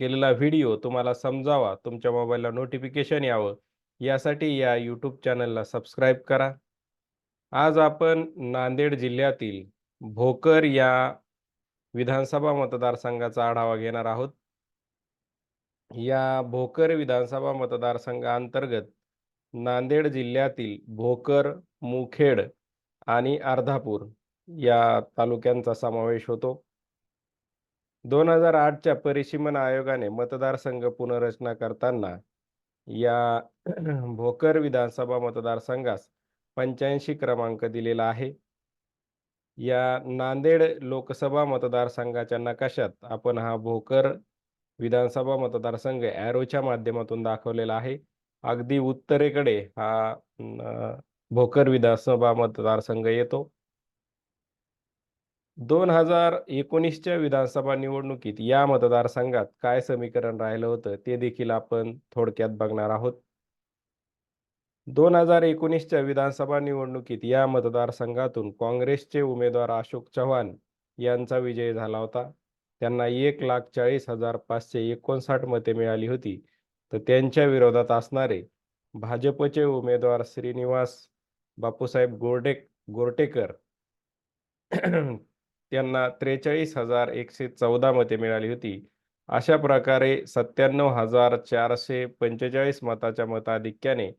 केलेला व्हिडिओ तुम्हाला समजावा तुमच्या मोबाईलला नोटिफिकेशन यावं. यासाठी या यूट्यूब चॅनलला सबस्क्राईब करा. आज आपण नांदेड जिल्ह्यातील भोकर या विधानसभा मतदारसंघाचा आढावा घेणार आहोत. या भोकर विधानसभा मतदारसंघाअंतर्गत नांदेड जिल्ह्यातील भोकर मुखेड आणि अर्धापूर या तालुक्यांचा समावेश होतो. दोन हजार आठच्या परिसीमन आयोगाने मतदारसंघ पुनर्रचना करताना या भोकर विधानसभा मतदारसंघास पंच्याऐंशी क्रमांक दिलेला आहे. या नांदेड लोकसभा मतदारसंघाच्या नकाशात आपण हा भोकर विधानसभा मतदारसंघ ॲरोच्या माध्यमातून दाखवलेला आहे. अगदी उत्तरेकडे हा भोकर विधानसभा मतदारसंघ येतो. दोन हजार एकोणीसच्या विधानसभा निवडणुकीत या मतदारसंघात काय समीकरण राहिलं होतं ते देखील आपण थोडक्यात बघणार आहोत. दोन हजार एकोणीसच्या विधानसभा निवडणुकीत या मतदारसंघातून काँग्रेसचे उमेदवार अशोक चव्हाण यांचा विजय झाला होता. त्यांना एक लाख चाळीस हजार पाचशे एकोणसाठ मते मिळाली होती. तर त्यांच्या विरोधात असणारे भाजपचे उमेदवार श्रीनिवास बापूसाहेब गोरडे गोरटेकर त्यांना त्रेचाळीस हजार एकशे चौदा मते मिळाली होती. अशा प्रकारे सत्त्याण्णव हजार चारशे पंचेचाळीस मताच्या मताधिक्याने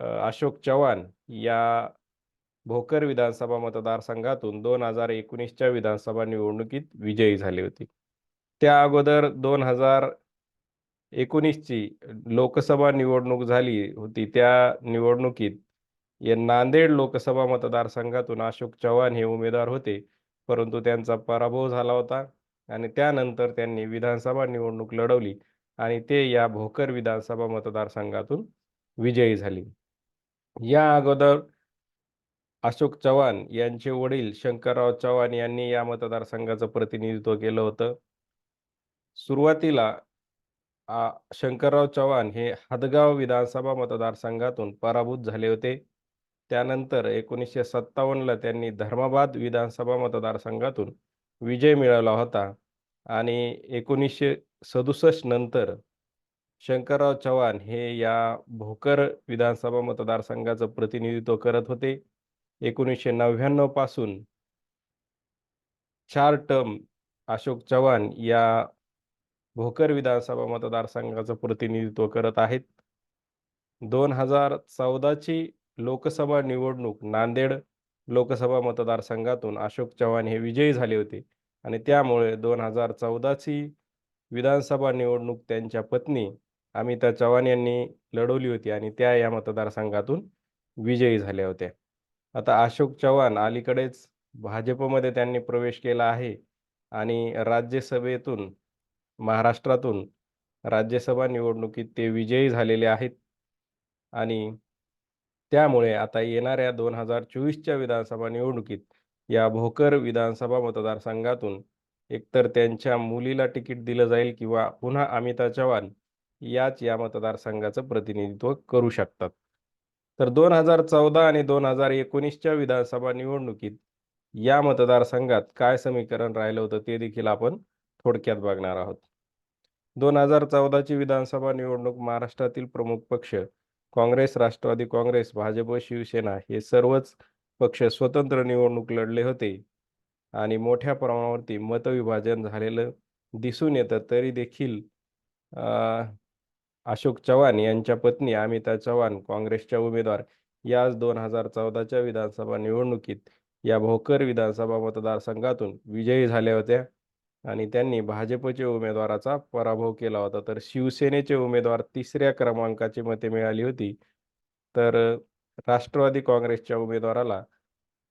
अशोक चव्हाण या भोकर विधानसभा मतदारसंघातून दोन हजार एकोणीसच्या विधानसभा निवडणुकीत विजयी झाले होते. त्या अगोदर दोन हजार एकोणीसची लोकसभा निवडणूक झाली होती. त्या निवडणुकीत या नांदेड लोकसभा मतदारसंघातून अशोक चव्हाण हे उमेदवार होते. परंतु त्यांचा पराभव झाला होता आणि त्यानंतर त्यांनी विधानसभा निवडणूक लढवली आणि ते या भोकर विधानसभा मतदारसंघातून विजयी झाली. या अगोदर अशोक चव्हाण यांचे वडील शंकरराव चव्हाण यांनी या मतदारसंघाचं प्रतिनिधित्व केलं होतं. सुरुवातीला शंकरराव चव्हाण हे हदगाव विधानसभा मतदारसंघातून पराभूत झाले होते. त्यानंतर एकोणीसशे सत्तावन्नला त्यांनी धर्माबाद विधानसभा मतदारसंघातून विजय मिळवला होता. आणि एकोणीसशे सदुसष्ट नंतर शंकरराव चव्हाण हे या भोकर विधानसभा मतदारसंघाचं प्रतिनिधित्व करत होते. एकोणीसशे नव्याण्णवपासून चार टर्म अशोक चव्हाण या भोकर विधानसभा मतदारसंघाचं प्रतिनिधित्व करत आहेत. दोन हजार चौदाची लोकसभा निवडणूक नांदेड लोकसभा मतदारसंघातून अशोक चव्हाण हे विजयी झाले होते. आणि त्यामुळे दोन हजार चौदाची विधानसभा निवडणूक त्यांच्या पत्नी अमिता चव्हाण यांनी लढवली होती आणि त्या या मतदारसंघातून विजयी झाल्या होत्या. आता अशोक चव्हाण अलीकडेच भाजपमध्ये त्यांनी प्रवेश केला आहे आणि राज्यसभेतून महाराष्ट्रातून राज्यसभा निवडणुकीत ते विजयी झालेले आहेत. आणि त्यामुळे आता येणाऱ्या दोन हजार चोवीसच्या विधानसभा निवडणुकीत या भोकर विधानसभा मतदारसंघातून एकतर त्यांच्या मुलीला तिकीट दिलं जाईल किंवा पुन्हा अमिता चव्हाण याच या मतदारसंघाचं प्रतिनिधित्व करू शकतात. तर दोन हजार चौदा आणि दोन हजार एकोणीसच्या विधानसभा निवडणुकीत या मतदारसंघात काय समीकरण राहिलं होतं ते देखील आपण थोडक्यात बघणार आहोत. दोन हजार चौदाची विधानसभा निवडणूक महाराष्ट्रातील प्रमुख पक्ष काँग्रेस राष्ट्रवादी काँग्रेस भाजप शिवसेना हे सर्वच पक्ष स्वतंत्र निवडणूक लढले होते. आणि मोठ्या प्रमाणावरती मतविभाजन झालेलं दिसून येतं. तरी देखील अशोक चव्हाण यांच्या पत्नी अमिता चव्हाण काँग्रेसच्या उमेदवार याच दोन हजार चौदाच्या विधानसभा निवडणुकीत या भोकर विधानसभा मतदारसंघातून विजयी झाल्या होत्या. आणि त्यांनी भाजपचे उमेदवाराचा पराभव केला होता. तर शिवसेनेचे उमेदवार तिसऱ्या क्रमांकाची मते मिळाली होती. तर राष्ट्रवादी काँग्रेसच्या उमेदवाराला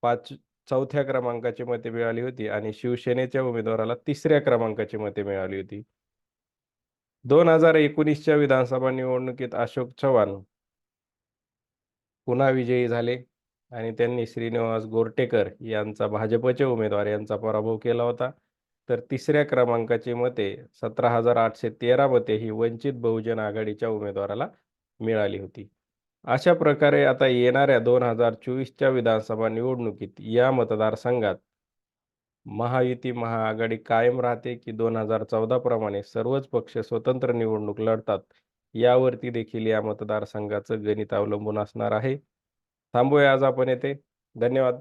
पाच चौथ्या क्रमांकाची मते मिळाली होती आणि शिवसेनेच्या उमेदवाराला तिसऱ्या क्रमांकाची मते मिळाली होती. दोन हजार एकोणीसच्या विधानसभा निवडणुकीत अशोक चव्हाण पुन्हा विजयी झाले आणि त्यांनी श्रीनिवास गोरटेकर यांचा भाजपचे उमेदवार यांचा पराभव केला होता. तर तिसऱ्या क्रमांकाची मते सतरा हजार आठशे तेरा मते ही वंचित बहुजन आघाडीच्या उमेदवाराला मिळाली होती. अशा प्रकारे आता येणाऱ्या दोन हजार चोवीसच्या विधानसभा निवडणुकीत या मतदारसंघात महायुती महाआघाडी कायम राहते की दोन हजार चौदा प्रमाणे सर्वच पक्ष स्वतंत्र निवडणूक लढतात यावरती देखील या मतदारसंघाचं गणित अवलंबून असणार आहे. थांबूया आज आपण येथे. धन्यवाद.